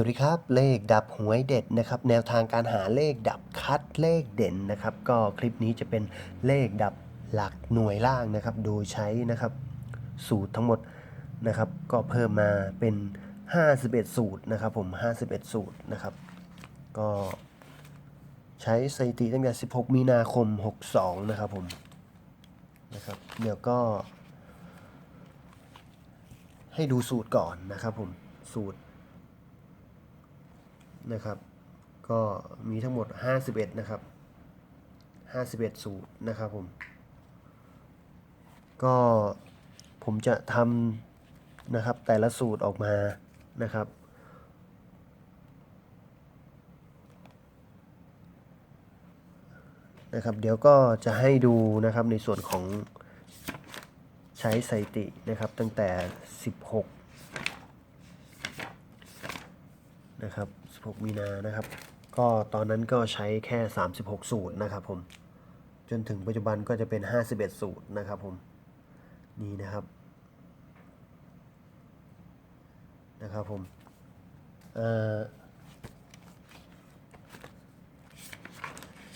วัสดีครับ เลขดับหวยเด็ดนะครับ แนวทางการหาเลขดับคัดเลขเด่นนะครับ ก็คลิปนี้จะเป็นเลขดับหลักหน่วยล่างนะครับ โดยใช้นะครับ สูตรทั้งหมดนะครับ ก็เพิ่มมาเป็น 51 สูตรนะครับ ผม 51 สูตรนะครับ ก็ใช้สถิติตั้งแต่ 16 มีนาคม 62 นะครับผมนะครับ เดี๋ยวก็ ให้ดูสูตรก่อนนะครับผมสูตร นะครับ ก็มีทั้งหมด 51 นะครับ 51 สูตรนะครับผม ก็ผมจะทำนะครับแต่ละสูตรออกมานะครับนะครับเดี๋ยวก็จะให้ดูนะครับในส่วนของใช้สถิตินะครับตั้งแต่ 16 นะครับ 16 มีนานะครับ ก็ตอนนั้นก็ใช้แค่ 36 สูตรนะครับผม จนถึงปัจจุบันก็จะเป็น 51 สูตรนะครับผม นี่นะครับ นะครับผม เอ่อ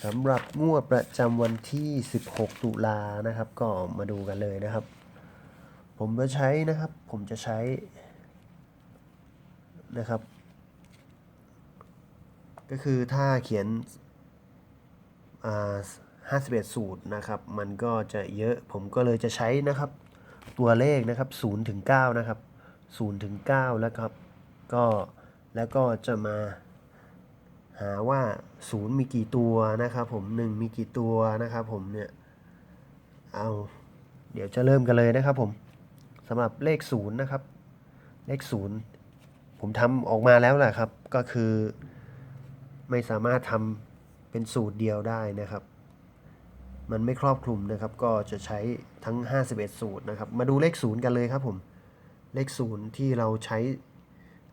สำหรับงวดประจำวันที่ 16 ตุลานะครับ ก็มาดูกันเลยนะครับ ผมจะใช้นะครับ ผมจะใช้นะครับ ก็คือถ้าเขียนอ่า51สูตรนะครับ มันก็จะเยอะผมก็เลยจะใช้นะครับ ตัวเลขนะครับ0ถึง9นะครับ0ถึง9แล้วครับ ก็แล้วก็จะมาหาว่า0มีกี่ตัวนะครับ ผม1มีกี่ตัวนะครับผมเนี่ยเอาเดี๋ยวจะเริ่มกันเลยนะครับผมสำหรับเลข0นะครับ เลข0ผมทำออกมาแล้วแหละครับ ก็คือ ไม่สามารถทำเป็นสูตรเดียวได้นะครับ มันไม่ครอบคลุมนะครับ ก็จะใช้ทั้ง 51 สูตรนะครับ มาดูเลขศูนย์กันเลยครับผม เลขศูนย์ที่เราใช้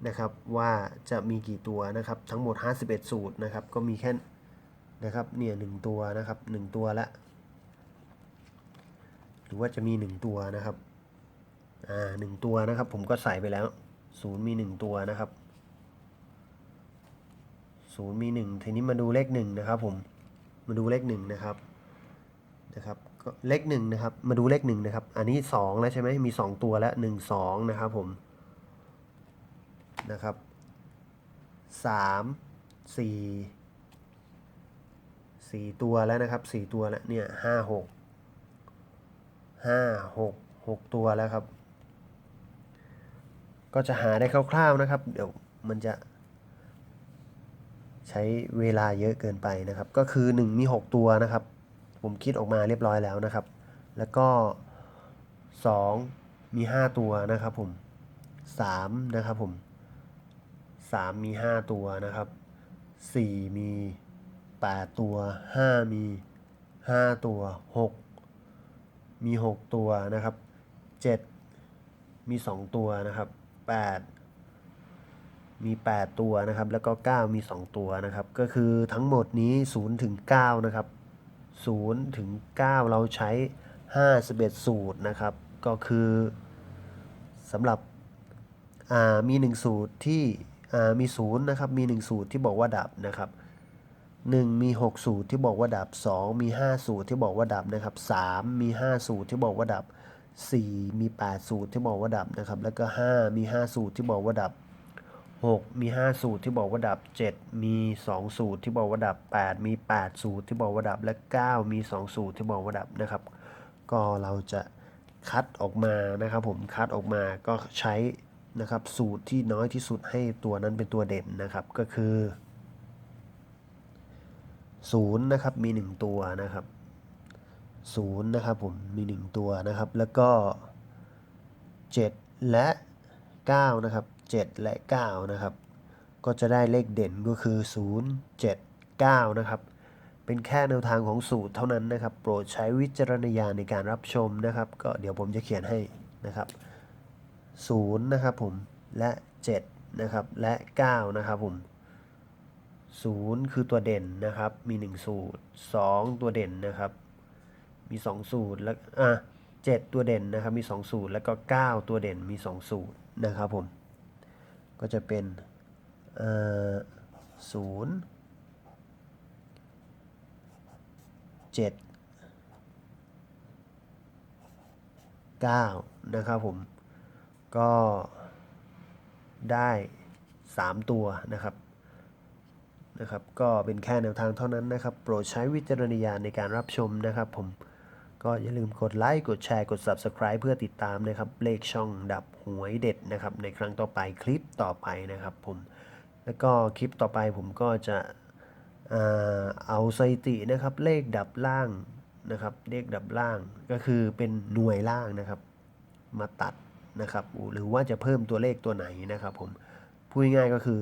นะครับว่าจะมีกี่ตัวนะครับ ทั้งหมด 51 สูตรนะครับ ก็มีแค่นะครับเนี่ยหนึ่งตัวนะครับหนึ่งตัวละหรือว่าจะมีหนึ่งตัวนะครับอ่าหนึ่งตัวนะครับ ผมก็ใส่ไปแล้วศูนย์มีหนึ่งตัวนะครับ ศูนย์มีหนึ่งทีนี้มาดูเลขหนึ่งนะครับผมมาดูเลขหนึ่งนะครับนะครับก็เลขหนึ่งนะครับ มาดูเลขหนึ่งนะครับ อันนี้สองแล้วใช่ไหมมีสองตัวแล้วหนึ่งสองนะครับผมนะครับสามสี่สี่ตัวแล้วนะครับสี่ตัวแล้วเนี่ยห้าหกห้าหกหกตัวแล้วครับ ก็จะหาได้คร่าวๆนะครับ เดี๋ยวมันจะ ใช้เวลาเยอะเกินไปนะครับ ก็คือ 1 มี 6 ตัวนะครับ ผมคิดออกมาเรียบร้อยแล้วนะครับ แล้วก็ 2 มี 5 ตัวนะครับผม3นะครับผม3มี 5 ตัวนะครับ 4 มี 8 ตัว 5 มี 5 ตัว 6 มี 6 ตัวนะครับ 7 มี 2 ตัวนะครับ 8 มี 8 ตัวนะครับ แล้วก็ 9 มี 2 ตัวนะครับ ก็คือทั้งหมดนี้0ถึง9นะครับ0ถึง9เราใช้ 51 สูตรนะครับ ก็คือสำหรับมี 1 สูตรที่มี0นะครับ มี 1 สูตรที่บอกว่าดับนะครับ1 มี 6 สูตรที่บอกว่าดับ 2 มี 5 สูตรที่บอกว่าดับนะครับ 3 มี 5 สูตรที่บอกว่าดับ 4 มี 8 สูตรที่บอกว่าดับนะครับ แล้วก็ 5 มี 5 สูตรที่บอกว่าดับ 6 มี 5 สูตรที่บอกว่าดับ 7 มี 2 สูตรที่บอกว่าดับ 8 มี 8 สูตรที่บอกว่าดับและ 9 มี 2 สูตรที่บอกว่าดับนะครับ ก็เราจะคัดออกมานะครับ ผมคัดออกมาก็ใช้นะครับสูตรที่น้อยที่สุดให้ตัวนั้นเป็นตัวเด่นนะครับก็คือ0นะครับมี 1 ตัวนะครับ0นะครับผมมี 1 ตัวนะครับ แล้วก็ 7 และ 9 นะครับ 7 และ 9 นะครับ ก็จะได้เลขเด่นก็คือ 0 7 9 นะครับ เป็นแค่แนวทางของสูตรเท่านั้นนะครับ โปรดใช้วิจารณญาณในการรับชมนะครับ ก็เดี๋ยวผมจะเขียนให้นะครับ0นะครับผม และ 7 นะครับ และ 9 นะครับผม0 คือตัวเด่นนะครับ มี 1 สูตร 2 ตัวเด่นนะครับ มี 2 สูตร แล้ว อะ7ตัวเด่นนะครับ มี 2 สูตร แล้วก็ 9 ตัวเด่น มี 2 สูตรนะครับผม ก็จะเป็นเอ่อศูนย์เจ็ดเก้านะครับผมก็ได้3ตัวนะครับนะครับ ก็เป็นแค่แนวทางเท่านั้นนะครับ โปรดใช้วิจารณญาณในการรับชมนะครับผมก็อย่าลืมกดไลค์ กดแชร์ กด Subscribe เพื่อติดตามนะครับ เลขช่องดับ วยเด็ดนะครับ ในครั้งต่อไปคลิปต่อไปนะครับผมแล้วก็คลิปต่อไปผมก็จะเอาสถิตินะครับ เลขดับล่างนะครับ เลขดับล่างก็คือเป็นหน่วยล่างนะครับ มาตัดนะครับ หรือว่าจะเพิ่มตัวเลขตัวไหนนะครับ ผมพูดง่ายก็คือ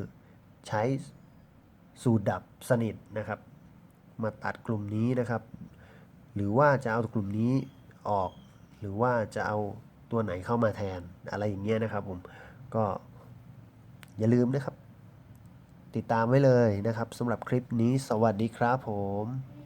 ใช้สูตรดับสนิทนะครับ มาตัดกลุ่มนี้นะครับ หรือว่าจะเอากลุ่มนี้ออก หรือว่าจะเอา ตัวไหนเข้ามาแทนอะไรอย่างเงี้ยนะครับผมก็อย่าลืมนะครับ ติดตามไว้เลยนะครับสำหรับคลิปนี้สวัสดีครับผม